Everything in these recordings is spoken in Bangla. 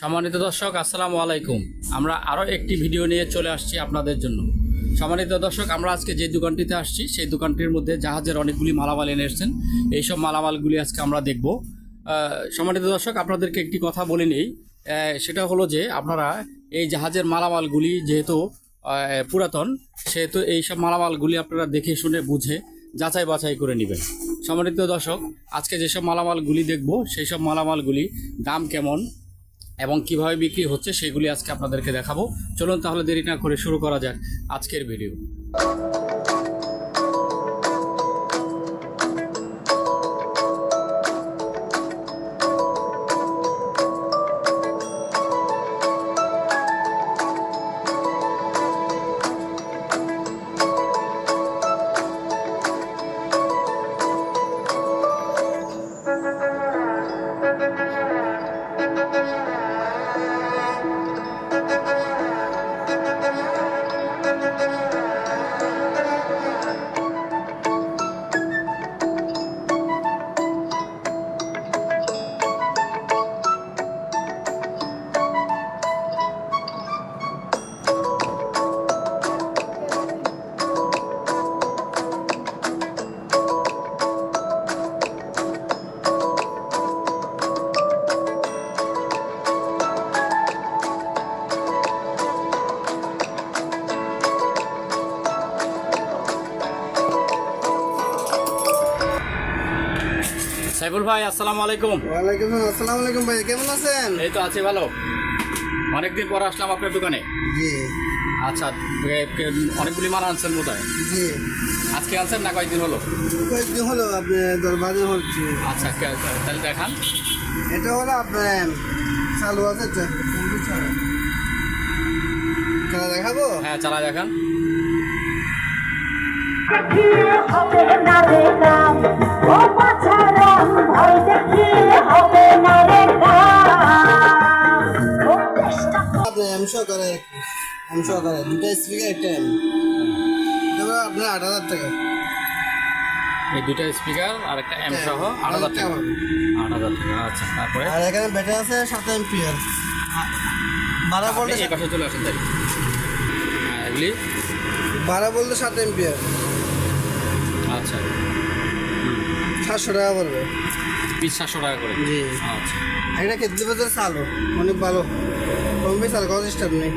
সম্মানিত দর্শক, আসসালামু আলাইকুম। আমরা আরও একটি ভিডিও নিয়ে চলে আসছি আপনাদের জন্য। সম্মানিত দর্শক, আমরা আজকে যে দোকানটিতে আসছি, সেই দোকানটির মধ্যে জাহাজের অনেকগুলি মালামাল এনে এসেছেন। এইসব মালামালগুলি আজকে আমরা দেখব। সম্মানিত দর্শক, আপনাদেরকে একটি কথা বলে নেই। সেটা হলো যে আপনারা এই জাহাজের মালামালগুলি যেহেতু পুরাতন, সেহেতু এইসব মালামালগুলি আপনারা দেখে শুনে বুঝে যাচাই বাছাই করে নেবেন। সমৃদ্ধ দর্শক, আজকে যেসব মালামালগুলি দেখব সেই সব মালামালগুলি দাম কেমন এবং কীভাবে বিক্রি হচ্ছে, সেগুলি আজকে আপনাদেরকে দেখাবো। চলুন তাহলে দেরি না করে শুরু করা যাক আজকের ভিডিও। ভাই আসসালামু আলাইকুম। ওয়ালাইকুম আসসালাম। আলাইকুম ভাই কেমন আছেন? এই তো আছি ভালো। অনেকদিন পর আসলাম আপনার দোকানে। জি। আচ্ছা অনেকগুলি মাল আনছেন বোধ হয় জি। আজকে আনছেন না কয়েকদিন হলো? কয়েকদিন হলো আপনি দরবারে হচ্ছে। আচ্ছা কে- তাহলে দেখান। এটা হলো আপনার চালু আছে খেলা দেখাবো? হ্যাঁ চালা দেখান। সহকারে এম সহকারে দুটো স্পিকার একটা এম এটা আপনার আট হাজার টাকা। এই দুটা স্পিকার আর একটা এম সহ আট হাজার টাকা আট হাজার টাকা আচ্ছা তারপরে? আর এখানে ব্যাটারি আছে সাত এমপিয়ার বারো বলতে এই পাশে চলে আসেন তাই? হ্যাঁ, বারো বলতে সাত এমপিয়ার আচ্ছা। সাতশো টাকা পড়বে। পিস সাতশো টাকা করে? জি। আচ্ছা। একটা খেতে বাজার চালো অনেক ভালো। কমবে চাল কোনো স্টাফ নেই।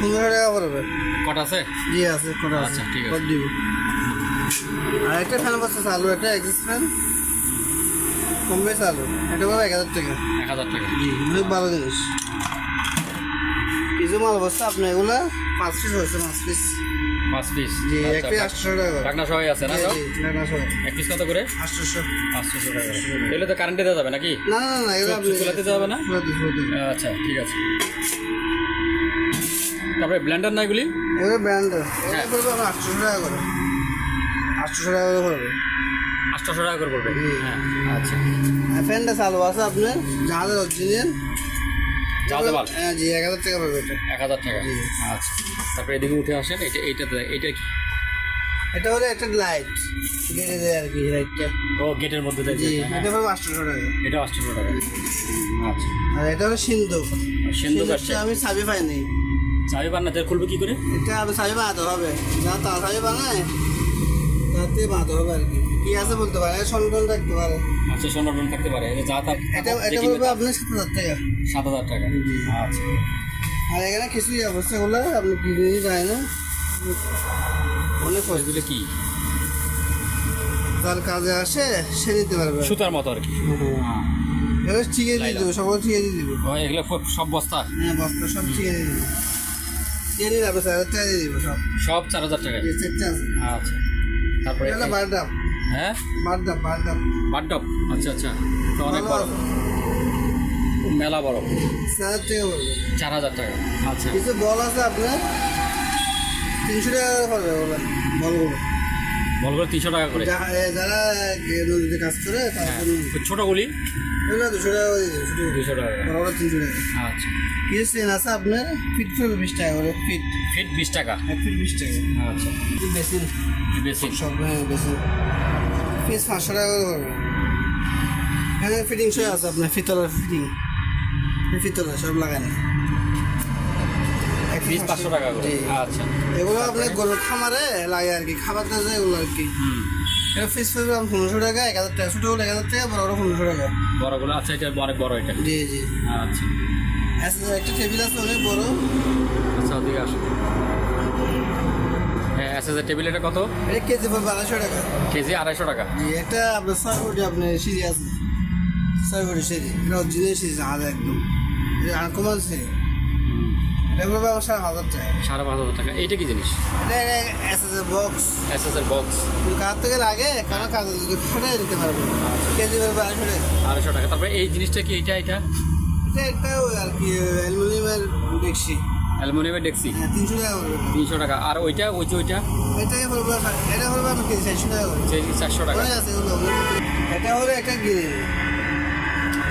পনেরো টাকা পড়বে। কটা আছে? জি আছে কটা আছে। আচ্ছা, ঠিক আছে। দিব। আর একটা ফ্যান বসছে চালু একটা এক্সিস ফ্যান। কমবে চালু। এটা বলো এক হাজার টাকা। এক হাজার টাকা। জি অনেক ভালো জিনিস। কিছু মাল বসছে আপনি এগুলো পাঁচ পিস হয়েছে পাঁচ পিস। পাঁচ পিস। জি এক পিস আটশো টাকা করে। রান্না সবাই আছে না সব এক পিস কত করে? আটশোশো। পাঁচশো টাকা এগুলো তো কারেন্টে দেওয়া যাবে নাকি? না না না এগুলো আপনি চুলাতে যাবে না? চুলাতে, চুলাতে। আচ্ছা ঠিক আছে। তারপরে ব্লেন্ডার না এগুলি? এগুলো ব্র্যান্ড হ্যাঁ। এগুলো পড়বে আপনার আটশোশো টাকা করে। আটশোশো টাকা করে পড়বে। আটশোশো টাকা করে পড়বে? হ্যাঁ আচ্ছা। আর ফ্যানটা চালু আছে আপনার। জাহাজের অরিজিনাল জাহাজে? হ্যাঁ জি এক হাজার টাকা পড়বে এক হাজার টাকা। আচ্ছা। তারপরে এদিকে উঠে আসেন এটা এইটা এইটা কি? এটা হলো একটা লাইট গেটে দেয় আর কি লাইটটা ও গেটের মধ্যে দেয় জি হ্যাঁ। এটা পড়বে আটশোশো টাকা। এটা আটশোশো টাকা। আচ্ছা। আর এটা হলো সিন্ধুক সিন্ধুক আসছে? আমি চাবি পাইনি। চাবি বান্না খুলবে কি করে? এটা আমি চাবি বানাতে হবে। যা তা চাবি বানায় তাতে বানাতে হবে আর কি। কি আছে বলতে পারে? সন্তান থাকতে পারে। আচ্ছা সোনার থাকতে পারে। যা তা এটা এটা বলবে আপনার সাত হাজার টাকা। সাত হাজার টাকা। আচ্ছা। আর এখানে কিছুই অবস্থা হলো আপনি কিনে যায় না অনেক এগুলো কি? যার কাজে আসে সে নিতে পারবে। সুতার মতো আর কি। হ্যাঁ। এগুলো ঠিকই দিয়ে দেবো সকল ঠিকই দিয়ে দেবো। এগুলো সব- সব বস্তা? হ্যাঁ বস্তা সব ঠিকই দিয়ে দেবো। নিয়ে যাবে স্যার টাকা দিয়ে দেবো সব। সব চার হাজার টাকা আচ্ছা। তারপরে বারডাম। হ্যাঁ? বারডাম বারডাম। বাড্ডপ আচ্ছা আচ্ছা। তো অনেক বড়। মেলা বড়। চার হাজার টাকা পড়বে। চার হাজার টাকা। আচ্ছা। কিছু বল আছে আপনার? তিনশো টাকা করে পড়বে ওগুলো বলগুলো বলগুলো তিনশো টাকা করে। যারা নদীতে কাজ করে জন্য ওই এগুলো দুশো টাকা করে ছোটো দুশো টাকা। করে। তিনশো টাকা। আচ্ছা। কিছু চেন আছে আপনার? ফিট ফিট বিশ টাকা করে ফিট। ফিট বিশ টাকা। এক ফিট বিশ টাকা। আচ্ছা। সব হ্যাঁ পিস পাঁচশো টাকা করে পড়বে এখানে ফিটিং সহ আছে আপনার ফিতলের ফিটিং। ফিতলের সব লাগানো পিস পাঁচশো টাকা করে। আচ্ছা। এগুলো আপনি গরুর খামারে লাগে আর কি খাবার এগুলো আর কি। এটা ফিস আপনার পনেরোশো টাকা এক হাজার টাকা ছোটো এক হাজার টাকা বড় বড় পনেরোশো টাকা। বড়গুলো আচ্ছা এটা অনেক বড় এটা। জি জি। আচ্ছা। আচ্ছা, একটা টেবিল আছে অনেক বড়। আচ্ছা ওদিকে আসো হ্যাঁ এস টেবিল এটা কত? এটা কেজি পড়বে আড়াইশো টাকা। কেজি আড়াইশো টাকা। জি একটা আপনার ছয় কোটি আপনার সিঁড়ি আছে। ছয় কোটি সিঁড়ি এটা অরিজিনাল একদম। আমার সাড়ে হাজার টাকা সাড়ে পাঁচ হাজার টাকা এইটা কি জিনিস? বক্স এস এস এর বক্স কার থেকে লাগে? কারণ কাজ যদি ফেটে দিতে পারবে। কেজি পড়বে আড়াইশো টাকা আড়াইশো টাকা। তারপরে এই জিনিসটা কি? এটা এটা এটা একটা আর কি অ্যালুমিনিয়ামের দেখছি অ্যালুমিনিয়ামের ডেক্সি? হ্যাঁ তিনশো টাকা তিনশো টাকা। আর ওইটা ওই যে ওইটা? এটাকে পড়বে এটা কেজি চারশো টাকা চারশো টাকা। এটা হলো একটা গ্রিল।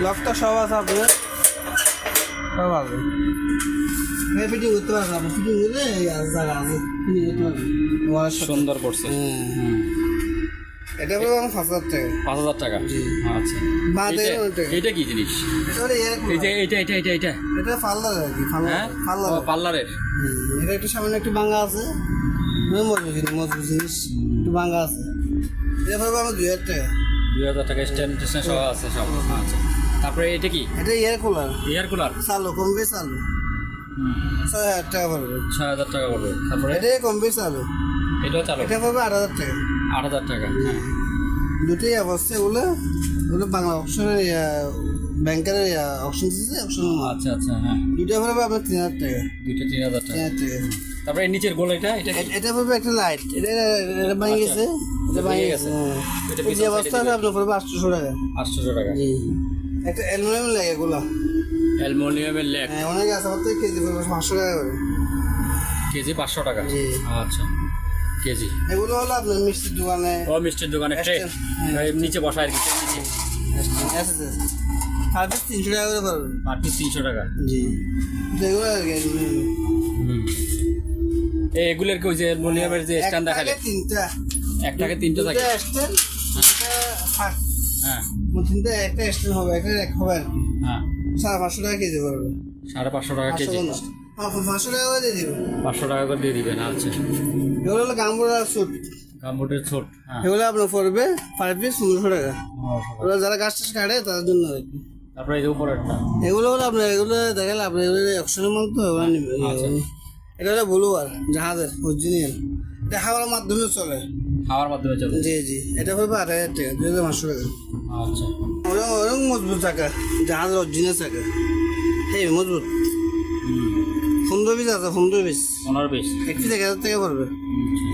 লকটা সব আছে আপনার সব এই ফিটিং করতে পারবেন আপনি ফিটিং করলে জায়গা আছে ফিটিং করতে সাথে। সুন্দর করছে। এটা আমার পাঁচ হাজার টাকা। পাঁচ হাজার টাকা। আচ্ছা। এইটা- কি জিনিস? এটা এইটা এইটা এইটা এইটা। এটা ফাল্লার আর কি ফাল্লার হ্যাঁ? পার্লারের। হুম, এটা একটু সামান্য একটু ভাঙা আছে। মানে মজবুত জিনিস মজবুত জিনিস। একটু ভাঙা আছে। এটা পড়বে আমার দুই হাজার টাকা। দুই হাজার টাকা স্ট্যান্ড টেশন সহ আছে সব। আচ্ছা। তারপরে এটা কি? এটা এয়ার কুলার এয়ার কুলার চালু কমবে চালু। ছয় হাজার টাকা পড়বে। ছয় হাজার টাকা পড়বে। তারপরে? এটা কমবে চালু। এটাও চালু? এটা পড়বে আট হাজার টাকা। আট হাজার টাকা হ্যাঁ। দুটোই অবস্থা এগুলো এগুলো বাংলা অপশনের ব্যাংকের অপশন দিচ্ছে অপশন আচ্ছা আচ্ছা হ্যাঁ। দুটো পড়বে আপনার তিন হাজার টাকা। দুইটা তিন হাজার তিন টাকা হাজার টাকা। তারপরে নিচের গোল এটা? এটা এটা পড়বে একটা লাইট এটা এটা ভেঙে গেছে। এটা ভেঙে গেছে। হ্যাঁ। এটা অবস্থা আছে আপনার পড়বে আটশোশো টাকা। আটশোশো টাকা। জি। একটা অ্যালুমিনিয়াম লাগে এগুলো। অ্যালমোনিয়ামের ল্যাগ হ্যাঁ অনেক আছে আমার কেজি পাঁচশো টাকা করে। কেজি পাঁচশো টাকা? আচ্ছা কেজি। এগুলো হলো আপনার মিষ্টির দোকানে। ও মিষ্টির দোকানে ট্রে। হ্যাঁ। নিচে বসা আর কি নিচে। সার্ভিস তিনশো টাকা করে পারবে পার পিস তিনশো টাকা? জি। এগুলো আর কি এগুলোর কি ওই যে অ্যালমোনিয়ামের যে স্ট্যান্ড একটা দেখালে তিনটা। একটাকে তিনটে থাকে? স্ট্যান্ড থাক হ্যাঁ। তিনটা একটা স্ট্যান্ড হবে একটা এক হবে আর কি। হ্যাঁ। সাড়ে পাঁচশো টাকা কেজি পড়বে। সাড়ে পাঁচশো টাকা কেজি। হ্যাঁ, পাঁচশো টাকা করে দিয়ে দিবে। পাঁচশো টাকা করে দিয়ে দিবেন আচ্ছা। এগুলো হলো গাম্বুরা স্যুট গাম্বুটের ছোট হ্যাঁ। এগুলো আপনার পড়বে পার পিস পনেরোশো টাকা। ওরা যারা গাছ টাছ কাটে তাদের জন্য আর কি। তারপরে এই উপরেরটা। এগুলো হলো আপনার এগুলো দেখালে আপনার এগুলো অপশনের মতো তো। এটা হলো ব্লুয়ার জাহাজের অরিজিনাল এটা হাওয়ার মাধ্যমে চলে। খাওয়ার মাধ্যমে চলবে জি জি। এটা পড়বে আড়াই হাজার টাকা দুই হাজার পাঁচশো টাকা। আচ্ছা। ওরকম ওরকম মজবুত চাকা জাহাজের অরিজিনাল চাকা হ্যাঁ মজবুত। পনেরো পিস আছে পনেরো পিস পনেরো পিস এক পিস এক হাজার টাকা পড়বে।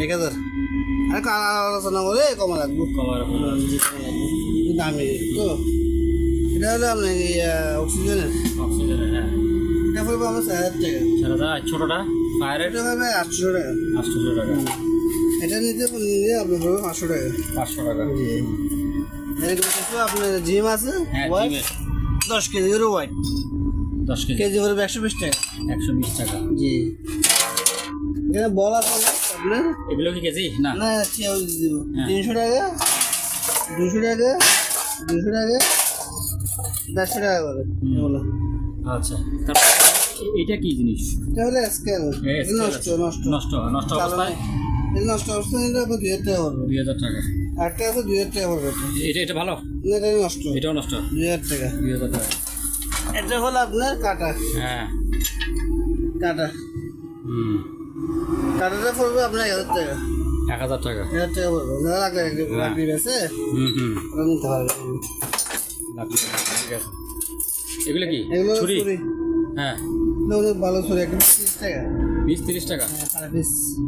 এক হাজার। আর আলোচনা করে কমা লাগবে। কভার দামি। তো এটা হলো আপনার অক্সিজেনের। অক্সিজেনের হ্যাঁ। এটা পড়বে আমার চার হাজার টাকা। ছোটটা? ফায়ারের? এটা হবে আটশো টাকা। আটশোশো টাকা। এটা নিতে নিলে আপনার পড়বে পাঁচশো টাকা। পাঁচশো টাকা। এরকম কিছু আপনার জিম আছে হ্যাঁ দশ কেজি করে হোয়াইট দশ কেজি। কেজি পড়বে একশো বিশ টাকা। একশো বিশ টাকা। জি। এখানে বল আছে আপনার? এগুলো কি কেজি? না। না দিব। হ্যাঁ। তিনশো টাকা দুশো টাকা দুশো টাকা দেড়শো টাকা করে এগুলো। আচ্ছা। তারপর এটা কি জিনিস? এটা হলো স্কেল নষ্ট নষ্ট। নষ্ট নষ্ট অবস্থায়? নষ্ট অবস্থা নিলে আপনার দুই হাজার টাকা পড়বে। দুই হাজার টাকা। আটটা আছে দুই হাজার টাকা পড়বে এটা। এটা ভালো? না, এটা নষ্ট। এটাও নষ্ট? দুই হাজার টাকা। দুই হাজার টাকা। এটা হলো আপনার কাটা। হ্যাঁ। কাটা। হুম। কাটাটা পড়বে আপনার এক হাজার টাকা। এক হাজার টাকা। এক হাজার টাকা পড়বে। যারা লাগলে লাগবে আছে। হুম হুম। নিতে পারবে লাগবে, ঠিক আছে। এগুলো কি? এগুলো ছুরি? ছুরি। হ্যাঁ। অনেক ভালো ছুরি একটা টাকা। বিশ তিরিশ টাকা? হ্যাঁ,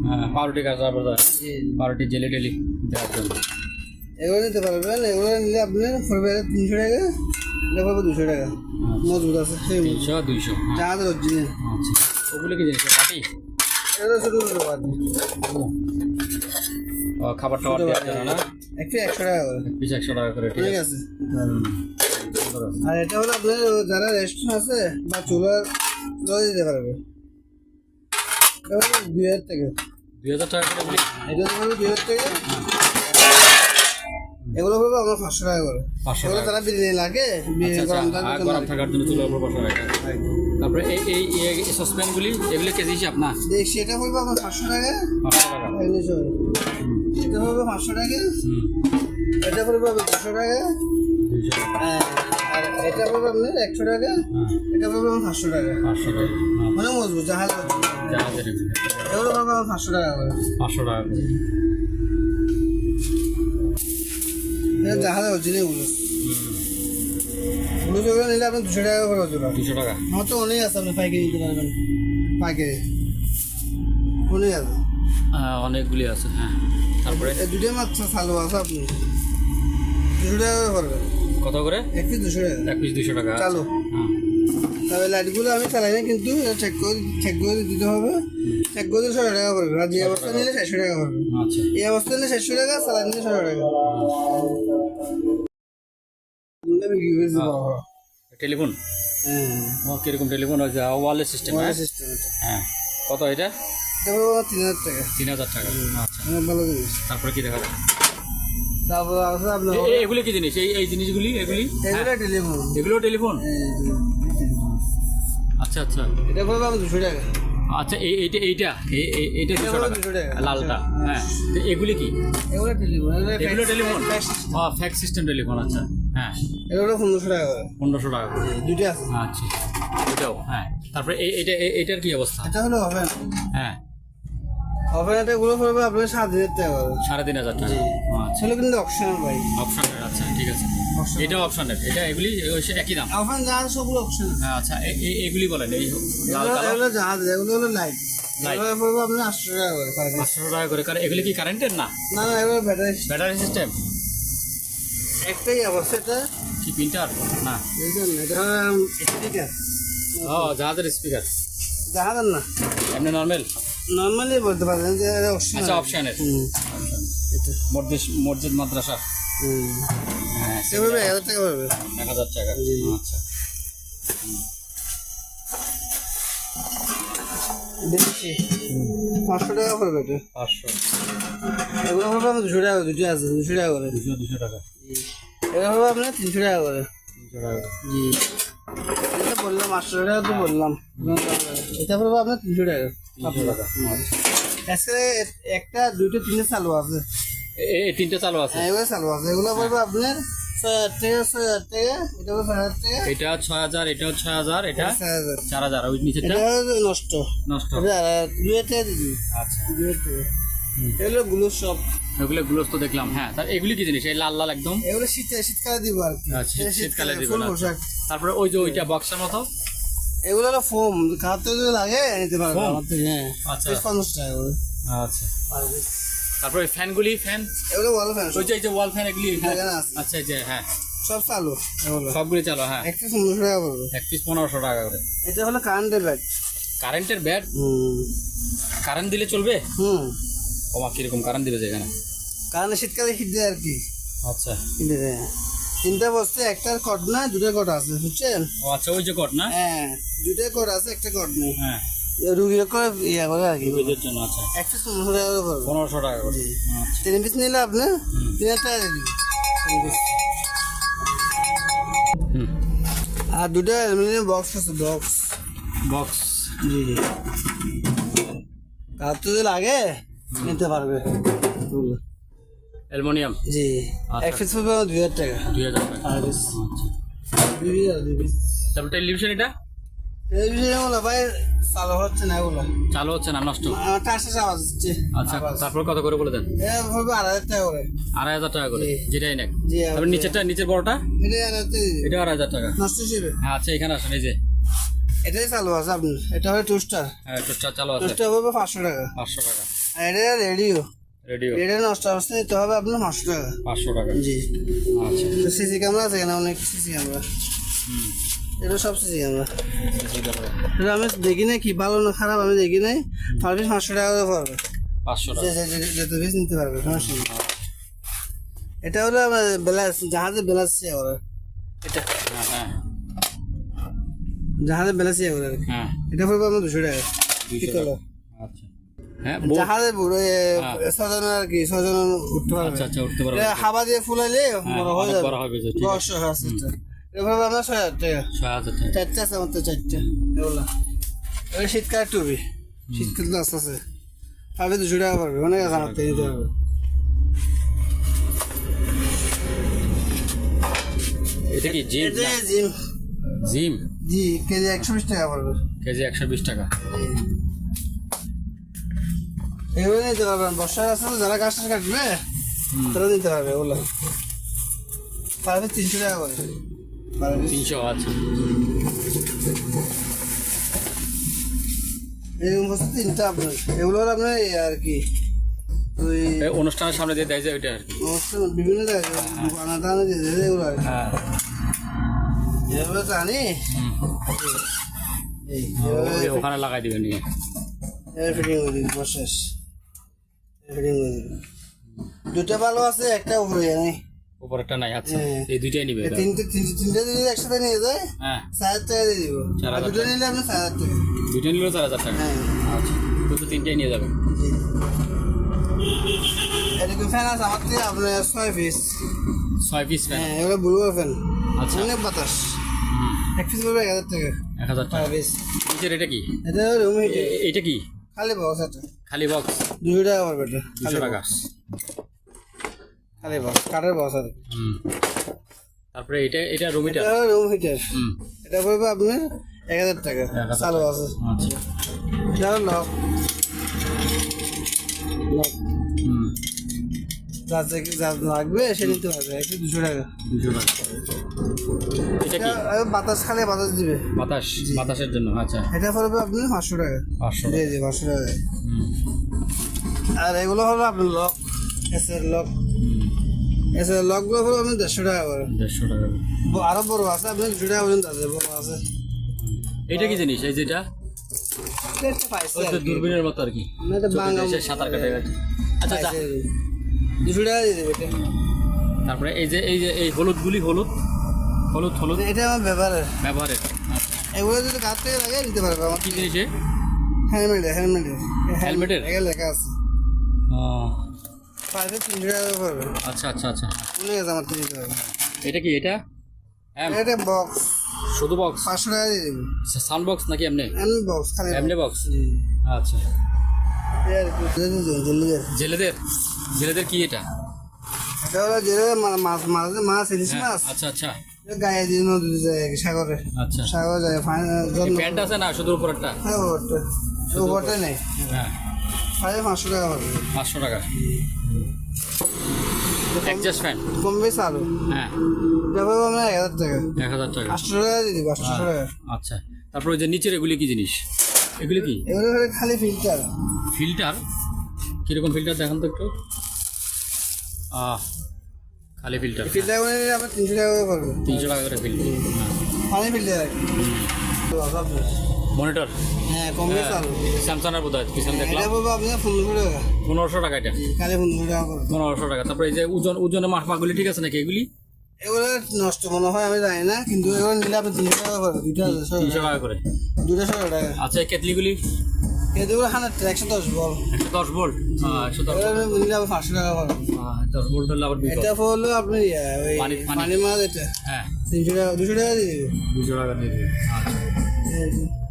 হ্যাঁ পাউরুটি কাজ তারপর পাউরুটি জেলি টেলি দেওয়ার জন্য। এগুলো নিতে পারবেন এগুলো নিলে আপনার পড়বে তিনশো টাকা এটা পড়বে দুশো টাকা। মজবুত আছে। তিনশো দুইশো হ্যাঁ। জাহাজের অরিজিনাল আচ্ছা। ওগুলো কি জিনিস? পাটি এগুলো ছোটো ছোটো ও। খাবার টাবার দেওয়ার জন্য না? একটু একশো টাকা করে। পিস একশো টাকা করে ঠিক আছে। আর এটা হলো আপনার যারা রেস্টুরেন্ট আছে বা চুলার চুলা দিতে পারবে। এটা দুই হাজার টাকা। দুই হাজার টাকা করে এগুলি এটা হলো দুই হাজার টাকা। এগুলো পড়বে আমার পাঁচশো টাকা করে। এগুলো তারা বিরিয়ানি লাগে আচ্ছা আচ্ছা গরম থাকার জন্য। চুলার উপর বসা রাখা তারপরে এই এই এই সসপ্যানগুলি এগুলি কেজি হিসাব না? দেখছি এটা আমার পাঁচশো টাকা। পাঁচশো টাকা। এটা পড়বে পাঁচশো টাকা। এটা পড়বে দুশো টাকা। হ্যাঁ আর এটা পড়বে আপনার একশো টাকা। হ্যাঁ। এটা পড়বে আমার পাঁচশো টাকা। পাঁচশো টাকা। হ্যাঁ, মানে মজবুত জাহাজ জাহাজের এগুলো। পাঁচশো টাকা করে পাঁচশো টাকা করে। এটা জাহাজের অরিজিনাল এগুলো এগুলো যেগুলো নিলে আপনার দুশো টাকা করে দুশো টাকা আমার তো অনেক আছে আপনি পাইকারি নিতে পারবেন পাইকারি অনেক আছে হ্যাঁ, অনেকগুলি আছে হ্যাঁ তারপরে দুটোই মাত্র চালু আছে আপনি দুশো টাকা করে কত করে এক পিস দুশো টাকা এক পিস দুশো টাকা চালু হ্যাঁ তবে লাইটগুলো আমি চালাই না কিন্তু চেক করে চেক করে দিতে হবে। চেক করে ছশো টাকা পড়বে। আর যে অবস্থা নিলে চারশো টাকা পড়বে। আচ্ছা। এই অবস্থা নিলে চারশো টাকা চালাই নিলে ছশো টাকা। বড়। টেলিফোন? হ্যাঁ। ও কীরকম টেলিফোন হয়েছে? ওয়ারলেস সিস্টেম হ্যাঁ? সিস্টেম হ্যাঁ। কত এটা? তিন হাজার টাকা। তিন হাজার টাকা। আচ্ছা। ভালো তারপরে কি দেখা যায় তারপর আছে এগুলি কি জিনিস? এই এই জিনিসগুলি এগুলি? হ্যাঁ, এগুলো টেলিফোন? এগুলো। টেলিফোন আচ্ছা আচ্ছা। এটা পড়বে আমার দুশো টাকা। আচ্ছা এই এইটা এইটা? এই- এই- এইটা দুশো টাকা। 200 টাকা। লালটা। হ্যাঁ। তো এগুলি কি? এগুলো টেলিফোন। এগুলো টেলিফোন? ও ফ্যাক্স সিস্টেম টেলিফোন আচ্ছা। হ্যাঁ। এগুলো পনেরোশো টাকা পনেরোশো টাকা। দুইটা আছে। আচ্ছা। এটাও হ্যাঁ। তারপরে এই এইটা এই- এইটার কি অবস্থা? এটা হলো ওভেন হ্যাঁ। গুলো পড়বে আপনার সাত হাজার টাকা সাড়ে তিন হাজার টাকা। আচ্ছা। ছিল কিন্তু অপশনাল ভাই অপশনের এটাও অপশনের এটা এগুলি একই দাম। যা আছে সবগুলো অপশনাল হ্যাঁ আচ্ছা এগুলি বলেন এই লাল এগুলো জাহাজ এগুলো হলো লাইট আটশো টাকা করে। পাঁচশো টাকা করে কারণ এগুলি কি কারেন্টের না। না না এগুলো ব্যাটারি ব্যাটারি সিস্টেম একটাই অবস্থা এটা। কি প্রিন্টার না। এটা স্পিকার ও জাহাজের স্পিকার জাহাজ না। এমনি নর্মাল নর্মালি বলতে পারেন যে এটা অপশনাল আচ্ছা অপশনের এটা। মসজিদ মসজিদ মাদ্রাসা। হুম। হ্যাঁ এক হাজার টাকা পড়বে এক হাজার টাকা। আচ্ছা। পাঁচশো টাকা পড়বে এটা পাঁচশো। এগুলো পড়বে দুশো টাকা দুটো আছে দুশো টাকা করে। দুশো দুশো টাকা। এগুলো পড়বে আপনার তিনশো টাকা করে। তিনশো টাকা জি। এটা বললাম আটশো টাকা তো বললাম। এটা পড়বে আপনার তিনশো টাকা। তিনশো টাকা। আচ্ছা আজকে একটা দুইটা তিনটে চালু আছে। এই তিনটে চালু আছে। হ্যাঁ এগুলো চালু আছে। এগুলো পড়বে আপনার এটা ছয় হাজার এটাও ছয় হাজার এটা চার হাজার ওই নিচেরটা? নষ্ট। নষ্ট। আচ্ছা। এগুলো সব এগুলো গুলোস তো দেখলাম। হ্যাঁ তার এগুলি কি জিনিস? এই লাল লাল একদম? এগুলো শীতে শীতকালে দিব আর কি। আচ্ছা, শীতকালে তারপরে ওই যে ওইটা বক্সের মতো? এগুলো হলো ফোম। খাতে যদি লাগে নিতে পারবে আমার থেকে হ্যাঁ। আচ্ছা। পঞ্চাশ টাকা করে। আচ্ছা। তারপরে ফ্যানগুলি ফ্যান? এগুলো ভালো ফ্যান ওই যে এই যে ওয়াল ফ্যান এগুলি। আচ্ছা এই যে হ্যাঁ। সব চালু। এগুলো। সবগুলি চালো হ্যাঁ। একটা পনেরোশো টাকা পড়বে। এক পিস পনেরোশো টাকা করে। এটা হলো কারেন্টের ব্যাগ কারেন্টের ব্যাট কারেন্ট দিলে চলবে? হুম। ওমা কীরকম কারেন্ট দিবে এখানে? কারণ শীতকালে শীত দেয় আর কি। আচ্ছা। তিনটা বসতে একটা কট না দুটো কট আছে বুঝছেন? ও আচ্ছা ওই যে কট না? হ্যাঁ দুটো কট আছে একটা কট নেই। হ্যাঁ। রুগী করে ইয়া করে আর কি। রোগীদের জন্য আচ্ছা। এক পিস পনেরোশো টাকা করে পড়বে পনেরোশো টাকা করে। আচ্ছা। তিন পিস নিলে আপনি তিন হাজার টাকা দিবেন। তিন piece। আর দুটো অ্যালুমিনিয়াম বক্স আছে বক্স। বক্স। জি জি। কার তো লাগে নিতে পারবে। অ্যালমোনিয়াম? জি। আচ্ছা। এক পিস পড়বে দুই হাজার টাকা। দুই হাজার টাকা। আর পিস। আচ্ছা। দুই পিস আর দুই পিস। তারপর টেলিভিশন এটা? চালু হচ্ছে না এগুলো। চালু হচ্ছে না নষ্ট? আওয়াজ হচ্ছে আচ্ছা তারপর কত করে বলে দেন? আড়াই হাজার টাকা করে। আড়াই হাজার টাকা করে? যেটাই জি তারপর নিচেরটা নিচের বড়টা? এটা আড়াই হাজার টাকা। নষ্ট হিসেবে। হ্যাঁ আচ্ছা এখানে আসেন এই যে। এটাই চালু আছে আপনার। এটা হবে টুস্টার। হ্যাঁ টোস্টার চালু আছে। টুস্টার হবে পাঁচশো টাকা। পাঁচশো টাকা। এটা রেডিও। রেডিও। এটা নষ্ট অবস্থা নিতে হবে আপনার পাঁচশো টাকা। পাঁচশো টাকা। জি। আচ্ছা। তো সিসি ক্যামেরা আছে এখানে অনেক সিসি ক্যামেরা। হুম। এটা সব ক্যামেরা এটা আমি দেখি নাই কি ভালো না খারাপ আমি দেখি নাই পার পিস পাঁচশো টাকা করে পড়বে পাঁচশো টাকা যত পিস নিতে পারবে সমস্যা নেই এটা হলো আমার বেলাস জাহাজের বেলাস করে এটা হ্যাঁ হ্যাঁ জাহাজের বেলাস হ্যাঁ এটা পড়বে আমার দুশো টাকা দুইশো কি টাকা কালার আচ্ছা হ্যাঁ বুড়ো হ্যাঁ। ছজন আর কি ছজন উঠতে পারবে আচ্ছা আচ্ছা উঠতে পারব এটা হাবা দিয়ে ফুলাইলে বড় হয়ে যাবে বড় হবে ঠিক আছে। আছে এভাবে আমরা ছয় হাজার টাকা। ছয় হাজার টাকা। চারটে আছে আমার তো চারটে। এগুলা। এবার শীতকাল টুবি শীতকাল তো আস্তে আস্তে। পাবে দুশো টাকা পারবে অনেক আছে আমার থেকে নিতে পারবে এটা কি জিম? জিম। জিম? জি কেজি একশো বিশ টাকা পড়বে। কেজি একশো বিশ টাকা। এগুলো নিতে পারবেন বর্ষায় আছে তো যারা গাছটা কাটবে তারা নিতে পারবে ওগুলো পারবে তিনশো টাকা করে। তিনশো আছে তিনটা আপনার। এগুলো আপনার আর কি ওই অনুষ্ঠানের সামনে দিয়ে দেয় যে ওইটা আর কি। অনুষ্ঠান বিভিন্ন জায়গায় দোকানে টানে দিয়ে দেয় এগুলো আর হ্যাঁ। এভাবে টানি ওখানে লাগাই দিবেন নিয়ে। এভাবে ফিটিং করে দিবি প্রসেস ফিটিং করে দিবি। দুটো ভালো আছে একটা উপরে উপরেরটা নাই আচ্ছা। হ্যাঁ। এই দুইটাই নিবে তিনটে তিনটে তিনটে যদি একসাথে নিয়ে যায় হ্যাঁ। চার হাজার টাকা দিয়ে দিব। আর হাজার দুটো নিলে আপনি চার হাজার টাকা। দুইটা নিলেও চার হাজার টাকা। হ্যাঁ। আচ্ছা। কিন্তু তিনটাই নিয়ে যাবেন এরকম ফ্যান আছে আমার থেকে আপনার ছয় পিস ছয় পিস ফ্যান হ্যাঁ এগুলো ব্লু ফ্যান আচ্ছা। অনেক বাতাস। এক পিস পড়বে এক হাজার টাকা। এক হাজার টাকা। পিস নিচের এটা কি? এটা রুম এটা কি? খালি বক্স এটা খালি বক্স দুশো টাকা পড়বে এটা দুশো টাকা। খালি বক্স কাঠের বক্স হুম। তারপরে এটা এটা রুম হিটার রুম হিটার হুম। এটা পড়বে আপনার এক হাজার টাকা। চালু আছে। আচ্ছা। হলো লক লক হুম। যে লাগবে সে নিতে পারবে। একটু দুশো টাকা। দুশো টাকা। এটা বাতাস খালি বাতাস দিবে। বাতাস বাতাসের জন্য আচ্ছা। এটা পড়বে আপনি পাঁচশো টাকা। পাঁচশো জি জি পাঁচশো টাকা। আর এগুলো হলো আপনার লক এসের লক এসের লকগুলো হলো আপনি দেড়শো টাকা করে। দেড়শো টাকা আরও বড় আছে আপনি দুশো টাকা পর্যন্ত আছে বড় আছে। এটা কি জিনিস? এই যেটা। দূরবীনের মতো আর কি। সাঁতার কাটে গেছে আচ্ছা আচ্ছা। দুশো টাকা দিয়ে দেবে তারপরে এই যে এই যে এই হলুদগুলি হলুদ। হলুদ হলুদ। এটা আমার ব্যবহারের। ব্যবহারের। আচ্ছা। এগুলো যদি কাছ থেকে লাগে নিতে পারবে আমার কি জিনিসে? হেলমেট হেলমেটের হেলমেটের? এখানে লেখা আছে। টাকা আচ্ছা আচ্ছা আচ্ছা। আমার এটা কি এটা? হ্যাঁ এটা বক্স শুধু বক্স পাঁচশো টাকা দিয়ে দেবে। সাউন্ড বক্স নাকি এমনি? এমনি বক্স খালি এমনি বক্স আচ্ছা। জেলেদের? জেলেদের কি এটা? এটা হলো যে মাছ মাছ মাছ ইলিশ হ্যাঁ, মাছ। আচ্ছা আচ্ছা। গায়ে দিয়ে নদীতে যায় সাগরে। আচ্ছা। সাগরে যায় ফাইন প্যান্ট আছে না শুধু হ্যাঁ ওটা নেই। হ্যাঁ। সাড়ে পাঁচশো টাকা পাঁচশো টাকা। অ্যাডজাস্ট ফ্যান কম বেশি আরও হ্যাঁ। এটা আমরা এক হাজার টাকা। এক হাজার টাকা। আটশো টাকা দিয়ে দিবো আটশো টাকা। আচ্ছা। তারপর ওই যে নিচের এগুলি কি জিনিস? এগুলি কি? এগুলো হলো খালি ফিল্টার ফিল্টার? কীরকম ফিল্টার দেখান তো একটু। আহ খালি ফিল্টার। ফিল্টার করে আপনার তিনশো টাকা করে পড়বে তিনশো টাকা করে ফিল্টার। পানি ফিল্টার কি মনিটর? হ্যাঁ কম বেশি আরও স্যামসাংয়ের বোধ হয় পিছনে দেখলাম। এটা পাবো আপনার পনেরোশো টাকা। পনেরোশো টাকা এটা? খালি পনেরোশো টাকা করে। পনেরোশো টাকা। তারপরে এই যে ওজন ওজনে মাছ মাগুলি ঠিক আছে নাকি এগুলি? এগুলো নষ্ট মনে হয় আমি জানি না কিন্তু এগুলো নিলে আপনি তিনশো টাকা করে দুইটা তিনশো টাকা। করে। দুটো ষোলো টাকা। আচ্ছা এগুলো হান্ড্রেড একশো দশ বল। একশো দশ ভোল্ট একশো দশ এগুলো নিলে আপনি পাঁচশো টাকা করে। আহ, দশ ভোল্ট আবার এটা হলো আপনি পানি- পানি। পানি মাছ এটা। হ্যাঁ। তিনশো টাকা দুশো টাকা দিয়ে দেবে। টাকা দিয়ে দেবে। আচ্ছা।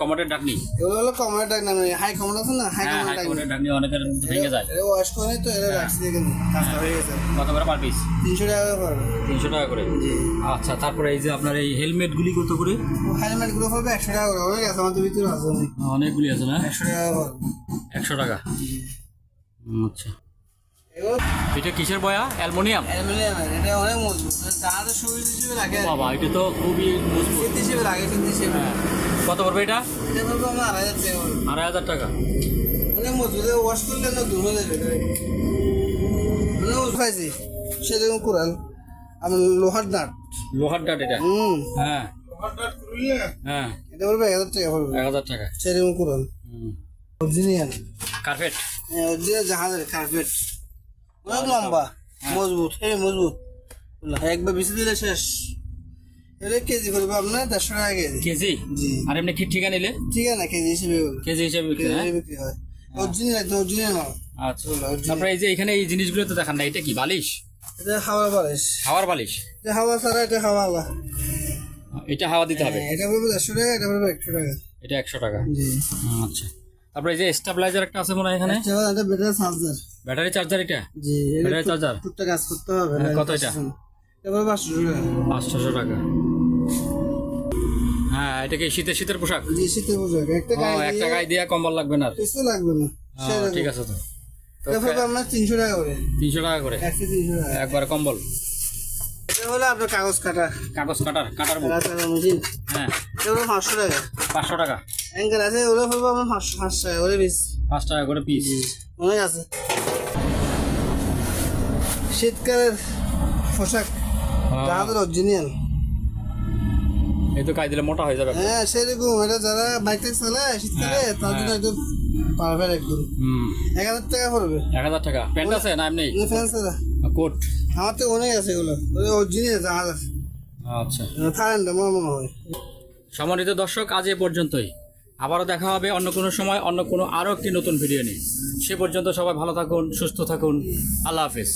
কমাটের ডাকনি এগুলো হলো কমনের ডাক নামে হাই কমন আছে না? হাই হ্যাঁ হ্যাঁ ডাকনি অনেকের ভেঙে যায়। এটা ওয়াশ করে তো এটা রাখছি এখানে কাজটা হয়ে গেছে। কত করে পার পিস তিনশো টাকা করে পড়বে। তিনশো টাকা করে? আচ্ছা তারপরে এই যে আপনার এই হেলমেটগুলি কত করে? হেলমেটগুলো পড়বে একশো টাকা করে হয়ে গেছে আমাদের ভিতরে আছে। অনেক অনেকগুলি আছে না? একশো টাকা পড়বে। একশো টাকা? আচ্ছা। এটা কিসের বয়া? অ্যালমোনিয়াম? অ্যালুমিনিয়ামের এটা অনেক মজবুত। জাহাজের সুবিধা হিসেবে লাগে। বাবা এটা তো খুবই মজবুত। হিসেবে লাগে হিসেবে হ্যাঁ। কত পড়বে এটা? এটা বলব আমরা আড়াই হাজার টাকা মজবুত ওয়াশ করলে না দূর হয়ে যাবে মানে উঠাইছি সেরকম কোরাল আমি লোহার দাঁত। লোহার ডাট এটা? হুম। হ্যাঁ। হ্যাঁ। এটা বলবে এক হাজার টাকা পড়বে। এক হাজার টাকা। সেরকম কোরাল হুম। অরিজিনাল। কার্পেট? অরিজিনাল জাহাজের কার্পেট। অনেক লম্বা। মজবুত। এই মজবুত। একবার বেশি দিলে শেষ। এটা কেজি পড়বে আপনার দেড়শো টাকা কেজি। কেজি? জি। আর এমনি ঠিক ঠিকা নিলে? ঠিক আছে কেজি হিসেবে কেজি হিসেবে বিক্রি হয় বিক্রি হয়। অরিজিনাল একদম অরিজিনাল আচ্ছা। তারপরে এই যে এখানে এই জিনিসগুলো তো দেখান না এটা কি বালিশ? এটা বালিশ। হাওয়ার বালিশ? এটা হাওয়া ছাড়া এটা হাওয়া এটা হাওয়া দিতে হবে? এটা পড়বে দেড়শো টাকা এটা পড়বে একশো টাকা। এটা একশো টাকা? জি। আচ্ছা। তারপরে এই যে স্টেবিলাইজার একটা আছে মনে হয় এখানে? এটা এটা চার্জার ব্যাটারি চার্জার এটা? জি ব্যাটারি চার্জার টুকটা কাজ করতে হবে। হ্যাঁ, কত এটা? পড়বে পাঁচশো টাকা। হ্যাঁ এটা কি শীতের শীতের পোশাক? জি শীতের পোশাক। একটা গায়ে একটা গায়ে দিয়ে কম্বল লাগবে না? কিছু লাগবে না। ঠিক আছে তো। টাকা করে। তিনশো টাকা করে? টাকা। একবারে কম্বল? এটা হলো আপনার কাগজ কাটা। কাগজ কাটার কাটার বুক মেশিন। হ্যাঁ। এটা হলো পাঁচশো টাকা। পাঁচশো টাকা? অ্যাঙ্কেল আছে ওগুলো টাকা পাঁচ টাকা করে পিস অনেক আছে। শীতকালের পোশাক। অরিজিনাল এই তো কাজ দিলে মোটা হয়ে যাবে। হ্যাঁ সেরকম এটা যারা বাইক টাইক চালায় শীতকালে তার জন্য একদম পারফেক্ট একদম। হুম। এক হাজার টাকা পড়বে। এক হাজার টাকা। প্যান্ট আছে না এমনি? ফ্যান্স আছে কোট? আমার তো অনেক আছে এগুলো। অরিজিনাল জাহাজ আছে আচ্ছা। থাইল্যান্ড আমার মনে হয়। সম্মানিত দর্শক আজ এ পর্যন্তই। আবারও দেখা হবে অন্য কোনো সময় অন্য কোনো আরও একটি নতুন ভিডিও নিয়ে। সে পর্যন্ত সবাই ভালো থাকুন সুস্থ থাকুন। আল্লাহ হাফিজ।